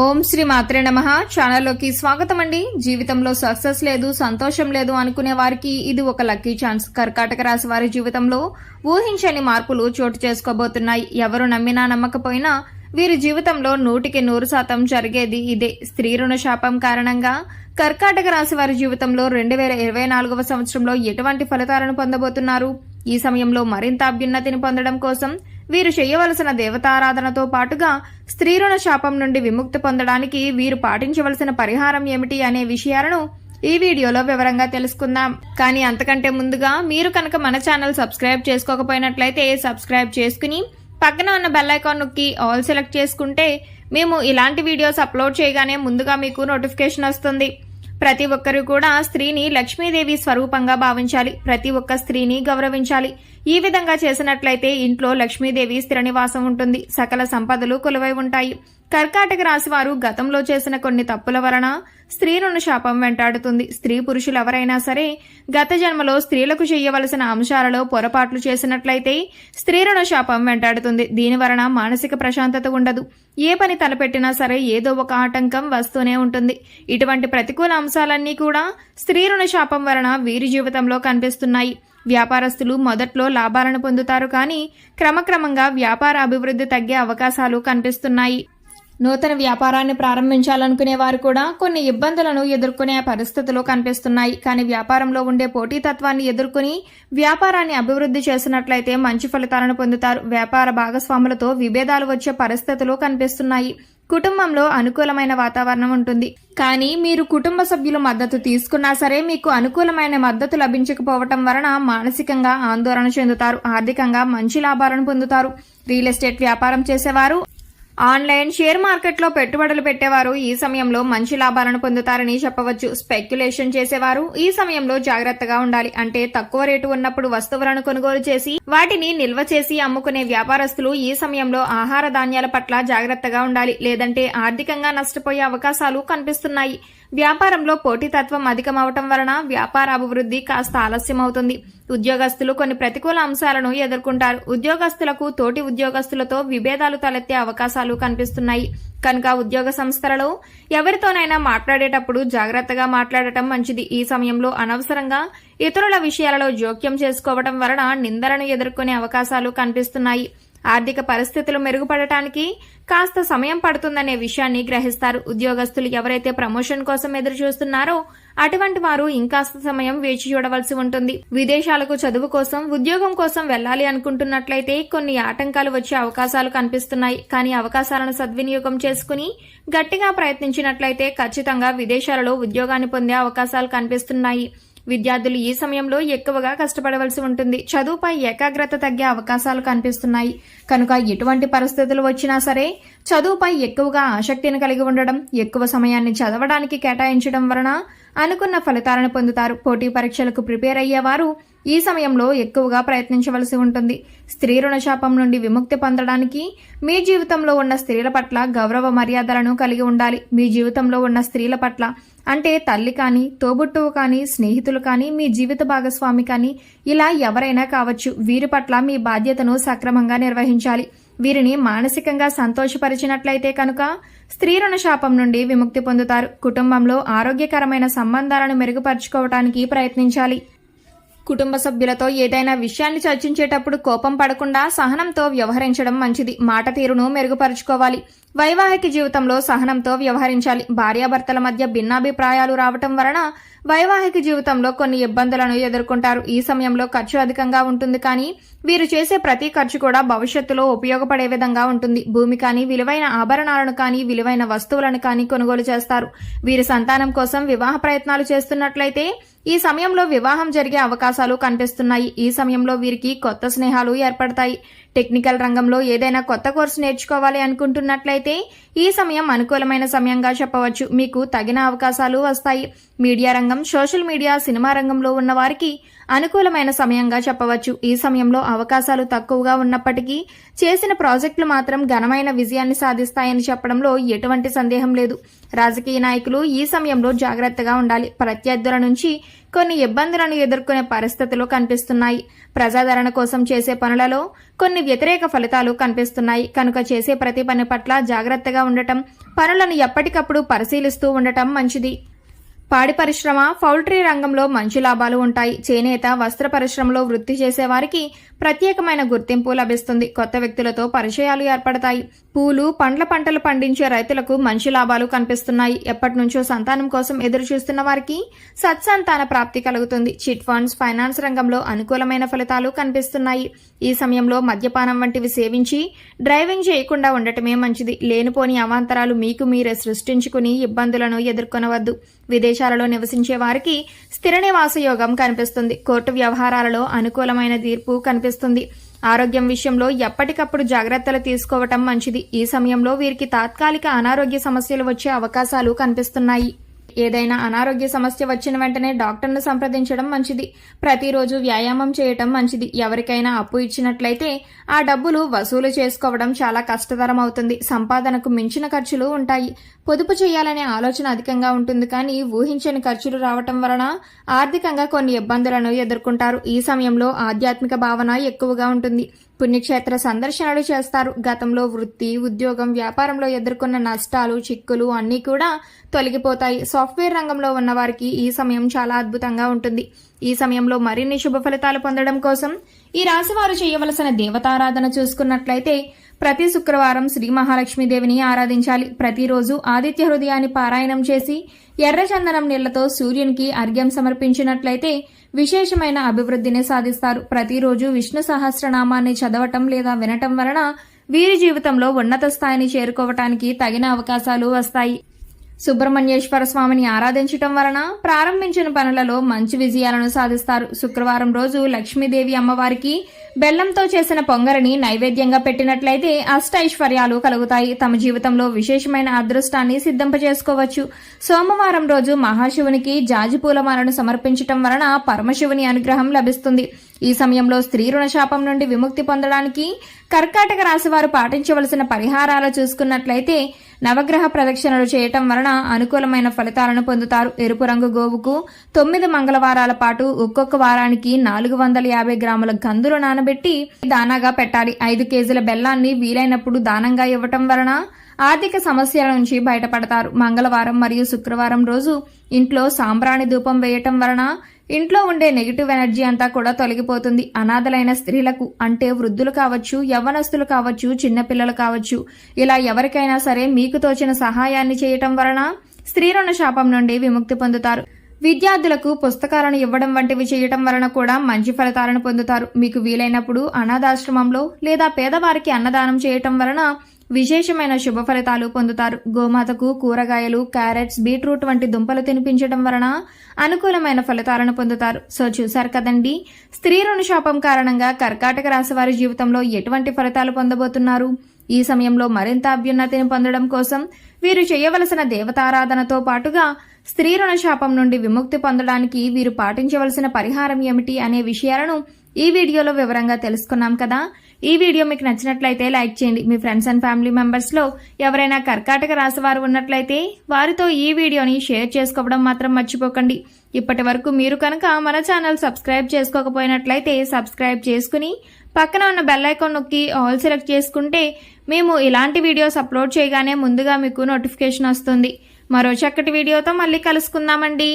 ఓం శ్రీ మాత్రే నమ. ఛానల్లోకి స్వాగతం అండి జీవితంలో సక్సెస్ లేదు సంతోషం లేదు అనుకునే వారికి ఇది ఒక లక్కీ ఛాన్స్. కర్కాటక రాశి వారి జీవితంలో ఊహించని మార్పులు చోటు చేసుకోబోతున్నాయి. ఎవరు నమ్మినా నమ్మకపోయినా వీరి జీవితంలో నూటికి నూరు శాతం జరిగేది ఇదే. స్త్రీ రుణ శాపం కారణంగా కర్కాటక రాశి వారి జీవితంలో రెండు వేల ఇరవై నాలుగవ సంవత్సరంలో ఎటువంటి ఫలితాలను పొందబోతున్నారు? ఈ సమయంలో మరింత అభ్యున్నతిని పొందడం కోసం వీరు చేయవలసిన దేవతారాధనతో పాటుగా స్త్రీరుణ శాపం నుండి విముక్తి పొందడానికి వీరు పాటించవలసిన పరిహారం ఏమిటి అనే విషయాలను ఈ వీడియోలో వివరంగా తెలుసుకుందాం. కానీ అంతకంటే ముందుగా మీరు కనుక మన ఛానల్ సబ్స్క్రైబ్ చేసుకోకపోయినట్లయితే సబ్స్క్రైబ్ చేసుకుని పక్కన ఉన్న బెల్ ఐకాన్ నొక్కి ఆల్ సెలెక్ట్ చేసుకుంటే మేము ఇలాంటి వీడియోస్ అప్లోడ్ చేయగానే ముందుగా మీకు నోటిఫికేషన్ వస్తుంది. ప్రతి ఒక్కరు కూడా స్త్రీని లక్ష్మీదేవి స్వరూపంగా భావించాలి. ప్రతి ఒక్క స్త్రీని గౌరవించాలి. ఈ విధంగా చేసినట్లయితే ఇంట్లో లక్ష్మీదేవి స్థిర నివాసం ఉంటుంది. సకల సంపదలు కొలువై ఉంటాయి. కర్కాటక రాశివారు గతంలో చేసిన కొన్ని తప్పుల వలన స్త్రీ రుణ శాపం వెంటాడుతుంది. స్త్రీ పురుషులు ఎవరైనా సరే గత జన్మలో స్త్రీలకు చేయవలసిన అంశాలలో పొరపాట్లు చేసినట్లయితే స్త్రీ రుణ శాపం వెంటాడుతుంది. దీని వలన మానసిక ప్రశాంతత ఉండదు. ఏ పని తలపెట్టినా సరే ఏదో ఒక ఆటంకం వస్తూనే ఉంటుంది. ఇటువంటి ప్రతికూల అంశాలన్నీ కూడా స్త్రీ రుణ శాపం వలన వీరి జీవితంలో కనిపిస్తున్నాయి. వ్యాపారస్తులు మొదట్లో లాభాలను పొందుతారు కానీ క్రమక్రమంగా వ్యాపార అభివృద్ధి తగ్గే అవకాశాలు కనిపిస్తున్నాయి. నూతన వ్యాపారాన్ని ప్రారంభించాలనుకునే వారు కూడా కొన్ని ఇబ్బందులను ఎదుర్కొనే పరిస్థితులు కనిపిస్తున్నాయి. కానీ వ్యాపారంలో ఉండే పోటీతత్వాన్ని ఎదుర్కొని వ్యాపారాన్ని అభివృద్ధి చేసినట్లయితే మంచి ఫలితాలను పొందుతారు. వ్యాపార భాగస్వాములతో విభేదాలు వచ్చే పరిస్థితులు కనిపిస్తున్నాయి. కుటుంబంలో అనుకూలమైన వాతావరణం ఉంటుంది. కానీ మీరు కుటుంబ సభ్యుల మద్దతు తీసుకున్నా సరే మీకు అనుకూలమైన మద్దతు లభించకపోవటం వలన మానసికంగా ఆందోళన చెందుతారు. ఆర్థికంగా మంచి లాభాలను పొందుతారు. రియల్ ఎస్టేట్ వ్యాపారం చేసేవారు ఆన్లైన్ షేర్ మార్కెట్లో పెట్టుబడులు పెట్టేవారు. ఈ సమయంలో మంచి లాభాలను పొందుతారని చెప్పవచ్చు. స్పెక్యులేషన్ చేసేవారు. ఈ సమయంలో జాగ్రత్తగా ఉండాలి. అంటే తక్కువ రేటు ఉన్నప్పుడు వస్తువులను కొనుగోలు చేసి వాటిని నిల్వ చేసి అమ్ముకునే వ్యాపారస్తులు ఈ సమయంలో ఆహార ధాన్యాల పట్ల జాగ్రత్తగా ఉండాలి. లేదంటే ఆర్థికంగా నష్టపోయే అవకాశాలు కనిపిస్తున్నాయి. వ్యాపారంలో పోటీతత్వం అధికమవటం వలన వ్యాపార అభివృద్ధి కాస్త ఆలస్యం అవుతుంది ఉద్యోగస్తులు కొన్ని ప్రతికూల అంశాలను ఎదుర్కొంటారు. ఉద్యోగస్తులకు తోటి ఉద్యోగస్తులతో విభేదాలు తలెత్తే అవకాశాలు కనిపిస్తున్నాయి. కనుక ఉద్యోగ సంస్థలలో ఎవరితోనైనా మాట్లాడేటప్పుడు జాగ్రత్తగా మాట్లాడటం మంచిది. ఈ సమయంలో అనవసరంగా ఇతరుల విషయాలలో జోక్యం చేసుకోవడం వలన నిందలను ఎదుర్కొనే అవకాశాలు కనిపిస్తున్నాయి. ఆర్థిక పరిస్థితులు మెరుగుపడటానికి కాస్త సమయం పడుతుందనే విషయాన్ని గ్రహిస్తారు. ఉద్యోగస్తులు ఎవరైతే ప్రమోషన్ కోసం ఎదురు చూస్తున్నారో అటువంటి వారు ఇంకాస్త సమయం వేచి చూడవలసి ఉంటుంది. విదేశాలకు చదువు కోసం ఉద్యోగం కోసం వెళ్ళాలి అనుకుంటున్నట్లయితే కొన్ని ఆటంకాలు వచ్చే అవకాశాలు కనిపిస్తున్నాయి. కానీ అవకాశాలను సద్వినియోగం చేసుకుని గట్టిగా ప్రయత్నించినట్లయితే ఖచ్చితంగా విదేశాలలో ఉద్యోగాన్ని పొందే అవకాశాలు కనిపిస్తున్నాయి. విద్యార్థులు ఈ సమయంలో ఎక్కువగా కష్టపడవలసి ఉంటుంది. చదువుపై ఏకాగ్రత తగ్గే అవకాశాలు కనిపిస్తున్నాయి. కనుక ఎటువంటి పరిస్థితులు వచ్చినా సరే చదువుపై ఎక్కువగా ఆసక్తిని కలిగి ఉండడం ఎక్కువ సమయాన్ని చదవడానికి కేటాయించడం వలన అనుకున్న ఫలితాలను పొందుతారు. పోటీ పరీక్షలకు ప్రిపేర్ అయ్యేవారు ఈ సమయంలో ఎక్కువగా ప్రయత్నించవలసి ఉంటుంది. స్త్రీ రుణశాపం నుండి విముక్తి పొందడానికి మీ జీవితంలో ఉన్న స్త్రీల పట్ల గౌరవ మర్యాదలను కలిగి ఉండాలి. మీ జీవితంలో ఉన్న స్త్రీల పట్ల అంటే తల్లి కానీ తోబుట్టువు కానీ స్నేహితులు కానీ మీ జీవిత భాగస్వామి కానీ ఇలా ఎవరైనా కావచ్చు వీరి పట్ల మీ బాధ్యతను సక్రమంగా నిర్వహించాలి. వీరిని మానసికంగా సంతోషపరిచినట్లయితే కనుక స్త్రీ రుణ శాపం నుండి విముక్తి పొందుతారు. కుటుంబంలో ఆరోగ్యకరమైన సంబంధాలను మెరుగుపరుచుకోవటానికి ప్రయత్నించాలి. కుటుంబ సభ్యులతో ఏదైనా విషయాన్ని చర్చించేటప్పుడు కోపం పడకుండా సహనంతో వ్యవహరించడం మంచిది. మాట తీరును మెరుగుపరుచుకోవాలి. వైవాహిక జీవితంలో సహనంతో వ్యవహరించాలి. భార్యాభర్తల మధ్య భిన్నాభిప్రాయాలు రావటం వలన వైవాహిక జీవితంలో కొన్ని ఇబ్బందులను ఎదుర్కొంటారు. ఈ సమయంలో ఖర్చు అధికంగా ఉంటుంది కానీ వీరు చేసే ప్రతి ఖర్చు కూడా భవిష్యత్తులో ఉపయోగపడే విధంగా ఉంటుంది. భూమి కానీ విలువైన ఆభరణాలను కానీ విలువైన వస్తువులను కానీ కొనుగోలు చేస్తారు. వీరి సంతానం కోసం వివాహ ప్రయత్నాలు చేస్తున్నట్లయితే ఈ సమయంలో వివాహం జరిగే అవకాశాలు కనిపిస్తున్నాయి. ఈ సమయంలో వీరికి కొత్త స్నేహాలు ఏర్పడతాయి. టెక్నికల్ రంగంలో ఏదైనా కొత్త కోర్సు నేర్చుకోవాలి అనుకుంటున్నట్లయితే ఈ సమయం అనుకూలమైన సమయంగా చెప్పవచ్చు. మీకు తగిన అవకాశాలు వస్తాయి. మీడియా రంగం సోషల్ మీడియా సినిమా రంగంలో ఉన్న వారికి అనుకూలమైన సమయంగా చెప్పవచ్చు. ఈ సమయంలో అవకాశాలు తక్కువగా ఉన్నప్పటికీ చేసిన ప్రాజెక్టులు మాత్రం ఘనమైన విజయాన్ని సాధిస్తాయని చెప్పడంలో ఎటువంటి సందేహం లేదు. రాజకీయ నాయకులు ఈ సమయంలో జాగ్రత్తగా ఉండాలి. ప్రత్యర్థుల నుంచి కొన్ని ఇబ్బందులను ఎదుర్కొనే పరిస్థితులు కనిపిస్తున్నాయి. ప్రజాదరణ కోసం చేసే పనులలో కొన్ని వ్యతిరేక ఫలితాలు కనిపిస్తున్నాయి. కనుక చేసే ప్రతి పని పట్ల జాగ్రత్తగా ఉండటం పనులను ఎప్పటికప్పుడు పరిశీలిస్తూ ఉండటం మంచిది. పాడి పరిశ్రమ పౌల్ట్రీ రంగంలో మంచి లాభాలు ఉంటాయి. చేనేత వస్త్ర పరిశ్రమలో వృత్తి చేసేవారికి ప్రత్యేకమైన గుర్తింపు లభిస్తుంది. కొత్త వ్యక్తులతో పరిచయాలు ఏర్పడతాయి. పూలు పండ్ల పంటలు పండించే రైతులకు మంచి లాభాలు కనిపిస్తున్నాయి. ఎప్పటి నుంచో సంతానం కోసం ఎదురు చూస్తున్న వారికి సత్సంతాన ప్రాప్తి కలుగుతుంది. చిట్ ఫండ్స్ ఫైనాన్స్ రంగంలో అనుకూలమైన ఫలితాలు కనిపిస్తున్నాయి. ఈ సమయంలో మద్యపానం వంటివి సేవించి డ్రైవింగ్ చేయకుండా ఉండటమే మంచిది. లేనిపోని అవాంతరాలు మీకు మీరే సృష్టించుకుని ఇబ్బందులను ఎదుర్కొనవద్దు. విదేశాలలో నివసించే వారికి స్థిర నివాస యోగం కనిపిస్తుంది. కోర్టు వ్యవహారాలలో అనుకూలమైన తీర్పు కనిపిస్తుంది. ఆరోగ్యం విషయంలో ఎప్పటికప్పుడు జాగ్రత్తలు తీసుకోవటం మంచిది. ఈ సమయంలో వీరికి తాత్కాలిక అనారోగ్య సమస్యలు వచ్చే అవకాశాలు కనిపిస్తున్నాయి. ఏదైనా అనారోగ్య సమస్య వచ్చిన వెంటనే డాక్టర్ను సంప్రదించడం మంచిది. ప్రతిరోజు వ్యాయామం చేయటం మంచిది. ఎవరికైనా అప్పు ఇచ్చినట్లయితే ఆ డబ్బులు వసూలు చేసుకోవడం చాలా కష్టతరం అవుతుంది. సంపాదనకు మించిన ఖర్చులు ఉంటాయి. పొదుపు చేయాలనే ఆలోచన అధికంగా ఉంటుంది. కానీ ఊహించని ఖర్చులు రావటం వలన ఆర్థికంగా కొన్ని ఇబ్బందులను ఎదుర్కొంటారు. ఈ సమయంలో ఆధ్యాత్మిక భావన ఎక్కువగా ఉంటుంది. పుణ్యక్షేత్ర సందర్శనలు చేస్తారు. గతంలో వృత్తి ఉద్యోగం వ్యాపారంలో ఎదుర్కొన్న నష్టాలు చిక్కులు అన్నీ కూడా తొలగిపోతాయి. సాఫ్ట్వేర్ రంగంలో ఉన్న వారికి ఈ సమయం చాలా అద్భుతంగా ఉంటుంది. ఈ సమయంలో మరిన్ని శుభ ఫలితాలు పొందడం కోసం ఈ రాశి వారు చేయవలసిన దేవతారాధన చూసుకున్నట్లయితే ప్రతి శుక్రవారం శ్రీ మహాలక్ష్మీదేవిని ఆరాధించాలి. ప్రతిరోజు ఆదిత్య హృదయాన్ని పారాయణం చేసి ఎర్రచందనం నీళ్ళతో సూర్యునికి అర్ఘ్యం సమర్పించినట్లయితే విశేషమైన అభివృద్ధిని సాధిస్తారు. ప్రతిరోజు విష్ణు సహస్రనామాన్ని చదవటం లేదా వినటం వలన వీరి జీవితంలో ఉన్నత స్థాయిని చేరుకోవటానికి తగిన అవకాశాలు వస్తాయి. సుబ్రహ్మణ్యేశ్వర స్వామిని ఆరాధించటం వలన ప్రారంభించిన పనులలో మంచి విజయాలను సాధిస్తారు. శుక్రవారం రోజు లక్ష్మీదేవి అమ్మవారికి బెల్లంతో చేసిన పొంగరిని నైవేద్యంగా పెట్టినట్లయితే అష్టైశ్వర్యాలు కలుగుతాయి. తమ జీవితంలో విశేషమైన అదృష్టాన్ని సిద్ధింపజేసుకోవచ్చు. సోమవారం రోజు మహాశివునికి జాజి పూలమాలను సమర్పించటం వలన పరమశివుని అనుగ్రహం లభిస్తుంది. ఈ సమయంలో స్త్రీ రుణ శాపం నుండి విముక్తి పొందడానికి కర్కాటక రాశి వారు పాటించవలసిన పరిహారాలు చూసుకున్నట్లయితే నవగ్రహ ప్రదక్షిణలు చేయటం వలన అనుకూలమైన ఫలితాలను పొందుతారు. ఎరుపు రంగు గోవుకు తొమ్మిది మంగళవారాల పాటు ఒక్కొక్క వారానికి నాలుగు వందల యాభై గ్రాముల గందులు నానబెట్టి దానాగా పెట్టాలి. ఐదు కేజీల బెల్లాన్ని వీలైనప్పుడు దానంగా ఇవ్వటం వలన ఆర్థిక సమస్యల నుంచి బయటపడతారు. మంగళవారం మరియు శుక్రవారం రోజు ఇంట్లో సాంబ్రాణి ధూపం వేయటం వలన ఇంట్లో ఉండే నెగిటివ్ ఎనర్జీ అంతా కూడా తొలగిపోతుంది. అనాథలైన స్త్రీలకు అంటే వృద్ధులు కావచ్చు యవ్వనస్తులు కావచ్చు చిన్నపిల్లలు కావచ్చు ఇలా ఎవరికైనా సరే మీకు తోచిన సహాయాన్ని చేయటం వలన స్త్రీ రుణ శాపం నుండి విముక్తి పొందుతారు. విద్యార్థులకు పుస్తకాలను ఇవ్వడం వంటివి చేయటం వలన కూడా మంచి ఫలితాలను పొందుతారు. మీకు వీలైనప్పుడు అనాథాశ్రమంలో లేదా పేదవారికి అన్నదానం చేయటం వలన విశేషమైన శుభ ఫలితాలు పొందుతారు. గోమాతకు కూరగాయలు క్యారెట్స్ బీట్రూట్ వంటి దుంపలు తినిపించడం వలన అనుకూలమైన ఫలితాలను పొందుతారు. సో చూశారు కదండి. స్త్రీ రుణ శాపం కారణంగా కర్కాటక రాశి వారి జీవితంలో ఎటువంటి ఫలితాలు పొందబోతున్నారు? ఈ సమయంలో మరింత అభ్యున్నతిని పొందడం కోసం వీరు చేయవలసిన దేవతారాధనతో పాటుగా స్త్రీ రుణ శాపం నుండి విముక్తి పొందడానికి వీరు పాటించవలసిన పరిహారం ఏమిటి అనే విషయాలను ఈ వీడియోలో వివరంగా తెలుసుకున్నాం కదా. ఈ వీడియో మీకు నచ్చినట్లయితే లైక్ చేయండి. మీ ఫ్రెండ్స్ అండ్ ఫ్యామిలీ మెంబర్స్లో ఎవరైనా కర్కాటక రాశి వారు ఉన్నట్లయితే వారితో ఈ వీడియోని షేర్ చేసుకోవడం మాత్రం మర్చిపోకండి. ఇప్పటి వరకు మీరు కనుక మన ఛానల్ సబ్స్క్రైబ్ చేసుకోకపోయినట్లయితే సబ్స్క్రైబ్ చేసుకుని పక్కన ఉన్న బెల్ ఐకాన్ నొక్కి ఆల్ సెలెక్ట్ చేసుకుంటే మేము ఇలాంటి వీడియోస్ అప్లోడ్ చేయగానే ముందుగా మీకు నోటిఫికేషన్ వస్తుంది. మరో చక్కటి వీడియోతో మళ్ళీ కలుసుకుందామండి.